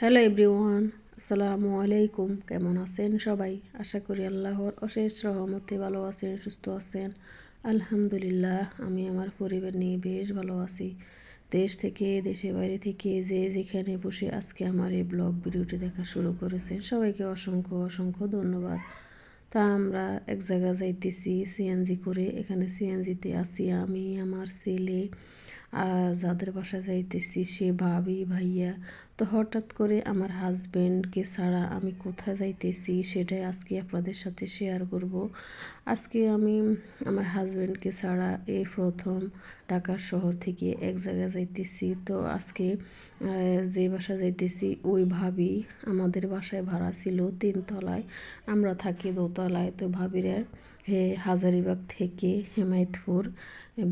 Hello everyone, আসসালামু আলাইকুম। কেমন আছেন সবাই? আশা করি আল্লাহর অশেষ রহমতে ভালো আছেন, সুস্থ আছেন। আলহামদুলিল্লাহ, আমি আমার পরিবার নিয়ে বেশ ভালো আছি। দেশ থেকে দেশে বাইরে থেকে যে যেখানে বসে আজকে আমার এই ব্লগ ভিডিওটি দেখা শুরু করেছেন, সবাইকে অসংখ্য অসংখ্য ধন্যবাদ। তা আমরা এক জায়গায় যাইতেছি, সিএনজি করে। এখানে সিএনজিতে আছি আমি, আমার ছেলে আর যাদের বাসা যাইতেছি সে ভাবি, ভাইয়া। তো হঠাৎ করে আমার হাজবেন্ডকে ছাড়া আমি কোথায় যাইতেছি, সেটাই আজকে আপনাদের সাথে শেয়ার করব। আজকে আমি আমার হাজব্যান্ডকে ছাড়া এই প্রথম ঢাকার শহর থেকে এক জায়গায় যাইতেছি। তো আজকে যে বাসা যাইতেছি, ওই ভাবি আমাদের বাসায় ভাড়া ছিল তিনতলায় আমরা থাকি দোতলায়। তো ভাবিরা হে হাজারিবাগ থেকে হেমায়তপুর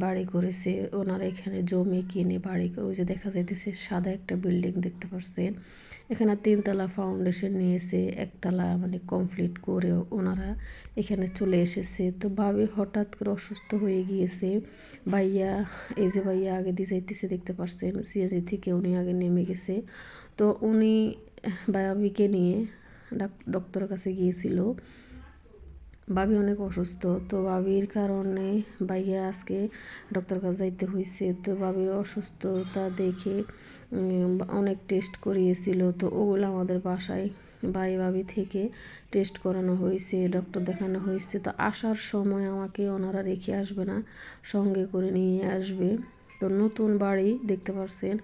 বাড়ি করেছে। ওনারা এখানে জমি কিনে বাড়ি করে, ওই যে দেখা যাইতেছে সাদা একটা বিল্ডিং দেখতে পাচ্ছেন এখানে তিনতলা ফাউন্ডেশন নিয়েছে, একতলা মানে কমপ্লিট করে ওনারা এখানে চলে এসেছে তো ভাবি হঠাৎ করে অসুস্থ হয়ে গিয়েছে। ভাইয়া, এই যে ভাইয়া আগে দিয়ে যাইতেছে, দেখতে পাচ্ছেন সিএজি থেকে উনি আগে নেমে গেছে। তো উনি ভাবিকে নিয়ে ডক্টরের কাছে গিয়েছিল। ভাবি অনেক অসুস্থ। তো ভাবির কারণে ভাইয়া আজকে ডক্টর কাছে যাইতে হয়েছে তো ভাবির অসুস্থতা দেখে অনেক টেস্ট করিয়েছিল। তো ওগুলো আমাদের বাসায় ভাই ভাবি থেকে টেস্ট করানো হয়েছে ডক্টর দেখানো হয়েছে, তো আসার সময় আমাকে ওনারা রেখে আসবে না, সঙ্গে করে নিয়ে আসবে। তো নতুন বাড়ি দেখতে পাচ্ছেন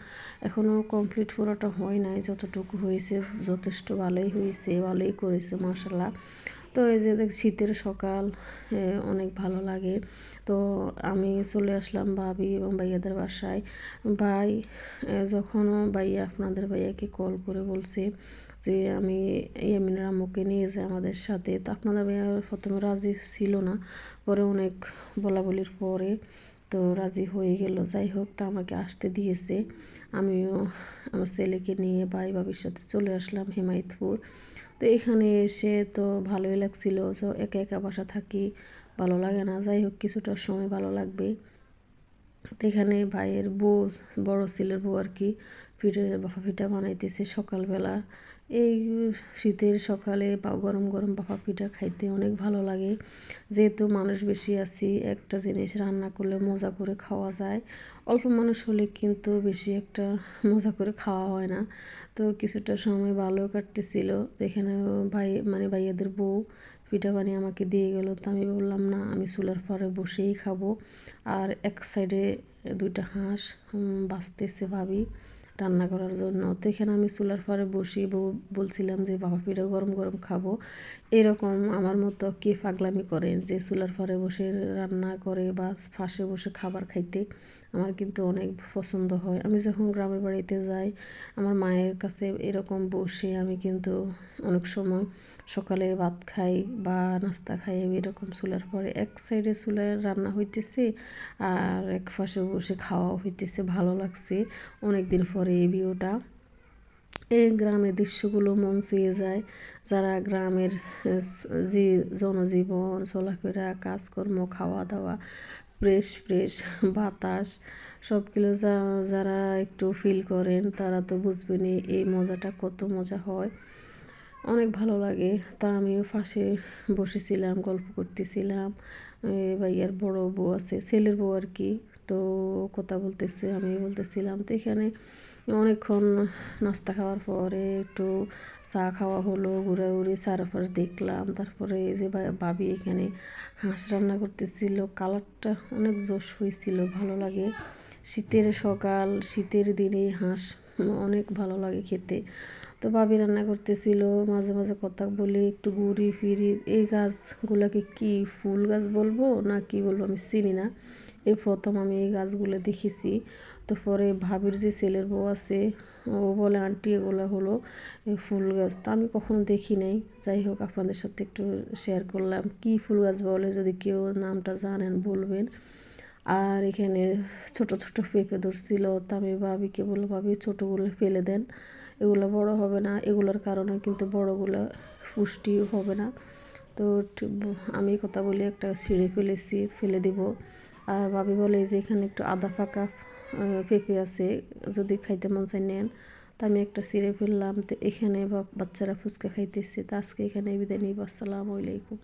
এখনও কমপ্লিট পুরোটা হয় নাই, যতটুকু হয়েছে যথেষ্ট ভালোই হয়েছে, ভালোই করেছে মাসাল্লাহ তো এই যে দেখ, শীতের সকাল অনেক ভালো লাগে। তো আমি চলে আসলাম ভাবি এবং ভাইয়াদের বাসায়। ভাই যখন ভাইয়া আপনাদের ভাইয়াকে কল করে বলছে যে আমি ইয়ামিনের আম্মুকে নিয়ে যাই আমাদের সাথে, তো আপনাদের ভাইয়া প্রথমে রাজি ছিল না, পরে অনেক বলা বলির পরে তো রাজি হয়ে গেল। যাই হোক, তা আমাকে আসতে দিয়েছে। আমিও আমার ছেলেকে নিয়ে ভাই ভাবির সাথে চলে আসলাম হেমায়তপুর। তো এখানে এসে তো ভালোই লাগছিল, তো একা একা বাসা থাকি ভালো লাগে না। যাই হোক, কিছুটা সময় ভালো লাগবে। তো এখানে ভাইয়ের বউ, বড় ছেলের বউ আর কি পিঠে বাফা পিঠা বানাইতেছে সকালবেলা। এই শীতের সকালে গরম গরম পাপা পিঠা খাইতে অনেক ভালো লাগে। যেহেতু মানুষ বেশি আছি, একটা জিনিস রান্না করলে মজা করে খাওয়া যায়। অল্প মানুষ হলে কিন্তু বেশি একটা মজা করে খাওয়া হয় না। তো কিছুটা সময় ভালো কাটতেছিল। এখানে ভাই মানে ভাইয়াদের বউ পিঠা বানিয়ে আমাকে দিয়ে গেল। তো আমি বললাম, না, আমি চুলার পরে বসেই খাব। আর এক সাইডে দুইটা হাঁস বাঁচতেছে ভাবি। রান্না করার জন্য। তো এখানে আমি চুলার পরে বসি বলছিলাম যে, বাবা, পিঠা গরম গরম খাব। এরকম আমার মতো কে পাগলামি করে যে, চুলার পরে বসে রান্না করে বা ফাঁসে বসে খাবার খাইতে। আমার কিন্তু অনেক পছন্দ হয়। আমি যখন গ্রামের বাড়িতে যাই, আমার মায়ের কাছে এরকম বসে আমি কিন্তু অনেক সময় সকালে ভাত খাই বা নাস্তা খাই, আমি এরকম চুলার পরে। এক সাইডে চুলায় রান্না হইতেছে আর এক পাশে বসে খাওয়া হইতেছে, ভালো লাগছে। অনেক দিন পরে এই ভিউটা। এই গ্রামের দৃশ্যগুলো মন ছুঁয়ে যায়। যারা গ্রামের যে জনজীবন, চলাফেরা, কাজকর্ম খাওয়া দাওয়া ফ্রেশ ফ্রেশ বাতাস, সবগুলো যা, যারা একটু ফিল করেন, তারা তো বুঝবেনই এই মজাটা কত মজা হয়। অনেক ভালো লাগে। তা আমিও পাশে বসেছিলাম, গল্প করতেছিলাম। ভাইয়ার বড় বউ আছে, ছেলের বউ আর কি। তো কথা বলতেছে আমি বলতেছিলাম, তো এখানে অনেকক্ষণ নাস্তা খাওয়ার পরে একটু চা খাওয়া হলো ঘুরাঘুরি চারপাশ দেখলাম। তারপরে এই যে ভাবি এখানে হাঁস রান্না করতেছিল। কালারটা অনেক জোশ হয়েছিল, ভালো লাগে। শীতের সকাল, শীতের দিনে হাঁস অনেক ভালো লাগে খেতে। তো ভাবি রান্না করতেছিল, মাঝে মাঝে কথা বলি একটু ঘুরি ফিরি এই গাছগুলোকে কি ফুল গাছ বলব না কি বলব আমি চিনি না। এই প্রথম আমি এই গাছগুলো দেখেছি। তো পরে ভাবির যে ছেলের বউ আছে, ও বলে, আন্টি, এগুলো হলো ফুল গাছ। তা আমি কখনো দেখি নাই। যাই হোক, আপনাদের সাথে একটু শেয়ার করলাম। কি ফুল গাছ বলে, যদি কেউ নামটা জানেন, বলবেন। আর এখানে ছোট ছোট পেঁপে ধরছিল। তা আমি ভাবিকে বলল ভাবি, ছোটোগুলো ফেলে দেন। এগুলো বড় হবে না। এগুলোর কারণে কিন্তু বড়গুলো পুষ্টি হবে না। তো আমি কথা বলি একটা ছিঁড়ে ফেলেছি, ফেলে দিব। আর ভাবি বলে যে এখানে একটু আধা ফাঁকা পেঁপে আছে, যদি খাইতে মন চাই নেন। তা আমি একটা ছিঁড়ে ফেললাম, তো এখানে বাচ্চারা ফুচকা খাইতেছে, তো আজকে এখানে বিদায় নিব। আসসালামু আলাইকুম।